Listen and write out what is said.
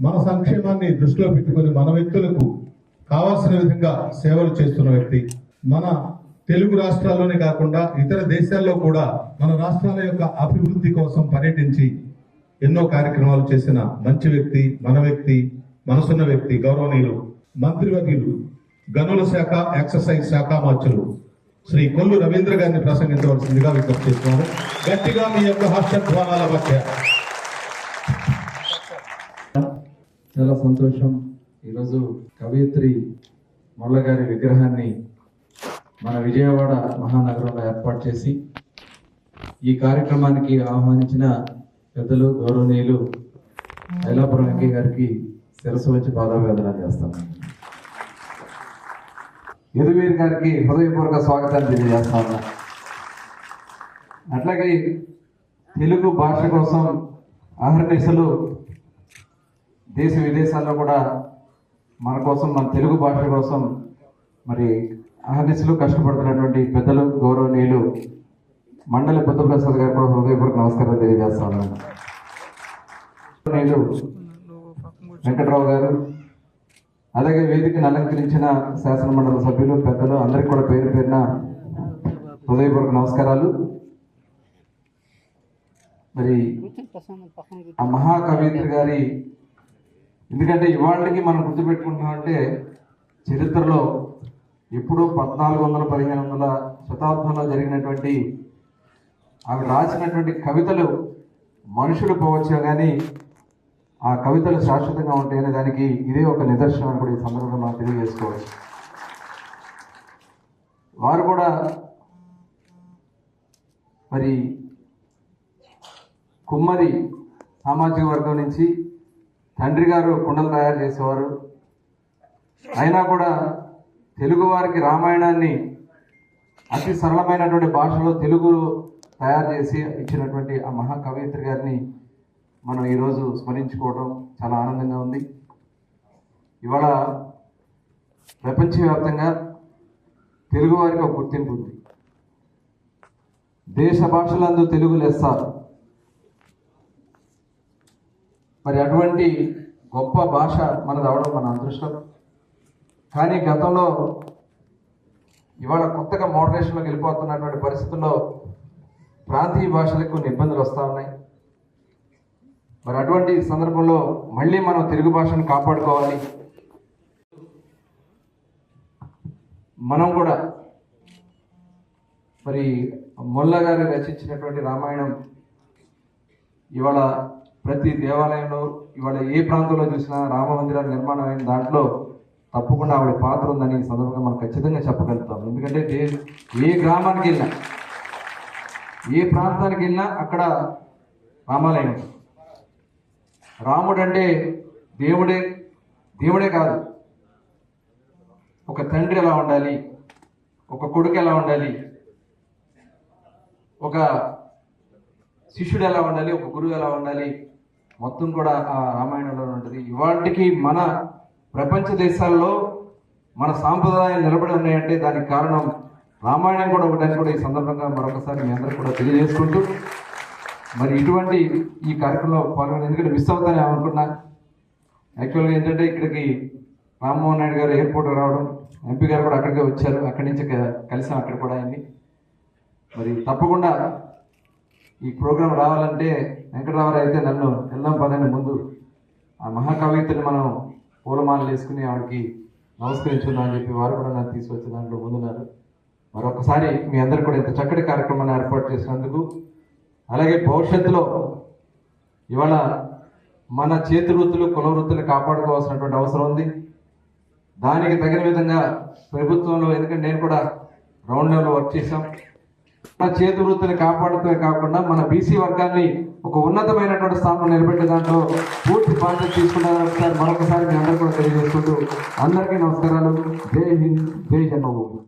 మన సంక్షేమాన్ని దృష్టిలో పెట్టుకొని మన వ్యక్తులకు కావాల్సిన విధంగా సేవలు చేస్తున్న వ్యక్తి మన తెలుగు రాష్ట్రాల్లోనే కాకుండా ఇతర దేశాల్లో కూడా మన రాష్ట్రాల యొక్క అభివృద్ధి కోసం పర్యటించి ఎన్నో కార్యక్రమాలు చేసిన మంచి వ్యక్తి మన వ్యక్తి మనసున్న వ్యక్తి గౌరవనీయులు మంత్రివర్యులు గనుల శాఖ ఎక్సర్సైజ్ శాఖ మార్చులు శ్రీ కొల్లు రవీంద్ర గారిని ప్రసంగించవలసిందిగా విజ్ఞప్తి చేస్తున్నారు గట్టిగా మీ యొక్క హర్షధ్వానాల మధ్య. చాలా సంతోషం. ఈరోజు కవయిత్రి మొల్ల గారి విగ్రహాన్ని మన విజయవాడ మహానగరంలో ఏర్పాటు చేసి ఈ కార్యక్రమానికి ఆహ్వానించిన పెద్దలు గౌరవనీయులు ఐలాపురం వెంకయ్య గారికి శిరసు వచ్చి పాదాభివందన చేస్తాను. యదువీర్ గారికి హృదయపూర్వక స్వాగతాన్ని తెలియజేస్తాను. అట్లాగే తెలుగు భాష కోసం అహర్నిశలు దేశ విదేశాల్లో కూడా మన కోసం మన తెలుగు భాష కోసం మరి అహర్నిశలు కష్టపడుతున్నటువంటి పెద్దలు గౌరవనీయులు మండలి బుద్ధప్రసాద్ గారు కూడా హృదయపూర్వక నమస్కారం తెలియజేస్తాను నేను వెంకట్రావు గారు అలాగే వేదికను అలంకరించిన శాసనమండలి సభ్యులు పెద్దలు అందరికీ కూడా పేరు పేరిన హృదయపూర్వక నమస్కారాలు. మరి ఆ మహాకవిత్రి గారి ఎందుకంటే ఇవాళకి మనం గుర్తుపెట్టుకుంటున్నామంటే చరిత్రలో ఎప్పుడో పద్నాలుగు వందల పదిహేను వందల శతాబ్దంలో జరిగినటువంటి ఆవిడ రాసినటువంటి కవితలు మనుషులు పోవచ్చు కానీ ఆ కవితలు శాశ్వతంగా ఉంటాయనే దానికి ఇదే ఒక నిదర్శనం అని కూడా ఈ సందర్భంగా మనం తెలియజేసుకోవచ్చు. వారు కూడా మరి కుమ్మరి సామాజిక వర్గం నుంచి తండ్రి గారు కుండలు తయారు చేసేవారు. అయినా కూడా తెలుగు వారికి రామాయణాన్ని అతి సరళమైనటువంటి భాషలో తెలుగు తయారు చేసి ఇచ్చినటువంటి ఆ మహాకవయిత్రి గారిని మనం ఈరోజు స్మరించుకోవడం చాలా ఆనందంగా ఉంది. ఇవాళ ప్రపంచవ్యాప్తంగా తెలుగు వారికి ఒక గుర్తింపు ఉంది. దేశ భాషలందు తెలుగు లెస్స. మరి అటువంటి గొప్ప భాష మనది అవడం మన అదృష్టం. కానీ గతంలో ఇవాళ కొత్తగా మోడరేషన్లోకి వెళ్ళిపోతున్నటువంటి పరిస్థితుల్లో ప్రాంతీయ భాషలకు కొన్ని ఇబ్బందులు వస్తూ ఉన్నాయి. మరి అటువంటి సందర్భంలో మళ్ళీ మనం తెలుగు భాషను కాపాడుకోవాలి. మనం కూడా మరి మొల్ల గారు రచించినటువంటి రామాయణం ఇవాళ ప్రతి దేవాలయంలో ఇవాళ ఏ ప్రాంతంలో చూసినా రామ నిర్మాణం అయిన దాంట్లో తప్పకుండా ఆవిడ పాత్ర ఉందని ఈ సందర్భంగా మనం ఖచ్చితంగా చెప్పగలుగుతాం. ఎందుకంటే దే- ఏ గ్రామానికి వెళ్ళినా ఏ ప్రాంతానికి వెళ్ళినా అక్కడ రామాలయం రాముడు అంటే దేవుడే దేవుడే కాదు. ఒక తండ్రి ఎలా ఉండాలి? ఒక కొడుకు ఎలా ఉండాలి? ఒక శిష్యుడు ఎలా ఉండాలి? ఒక గురువు ఎలా ఉండాలి? మొత్తం కూడా ఆ రామాయణంలో ఉంటుంది. ఇవాటికి మన ప్రపంచ దేశాల్లో మన సాంప్రదాయాలు నిలబడి ఉన్నాయంటే దానికి కారణం రామాయణం కూడా ఒకటని కూడా ఈ సందర్భంగా మరొకసారి మీ అందరూ కూడా తెలియజేసుకుంటూ మరి ఇటువంటి ఈ కార్యక్రమంలో పాల్గొని ఎందుకంటే మిస్ అవుతానే అనుకున్నా. యాక్చువల్గా ఏంటంటే ఇక్కడికి రామ్మోహన్ నాయుడు గారు ఎయిర్పోర్ట్ రావడం ఎంపీ గారు కూడా అక్కడికే వచ్చారు. అక్కడి నుంచి క- కలిసాం అక్కడ కూడా అయింది మరి తప్పకుండా ఈ ప్రోగ్రాం రావాలంటే వెంకటరావు అయితే నన్ను వెళ్దాం పదని ముందు. ఆ మహాకవితని మనం పూలమాలలు వేసుకుని ఆవిడకి నమస్కరించుకుందాం అని చెప్పి వారు కూడా నన్ను తీసుకొచ్చి దాంట్లో ముందున్నారు. మరొకసారి మీ అందరు కూడా ఇంత చక్కటి కార్యక్రమాన్ని ఏర్పాటు చేసినందుకు అలాగే భవిష్యత్తులో ఇవాళ మన చేతి వృత్తులు కుల వృత్తులు కాపాడుకోవాల్సినటువంటి అవసరం ఉంది. దానికి తగిన విధంగా ప్రభుత్వంలో ఎందుకంటే నేను కూడా రౌండ్ లెవెల్లో వర్క్ చేశాం. మన చేతి వృత్తిని కాపాడుతూ కాకుండా మన బీసీ వర్గాన్ని ఒక ఉన్నతమైనటువంటి స్థానంలో నిలబెట్టే దాంట్లో పూర్తి బాధ్యత తీసుకున్నారని ఒకసారి మరొకసారి మీ అందరూ కూడా తెలియజేసుకుంటూ అందరికీ నమస్కారాలు. జై హింద్ జై జన్మభూమి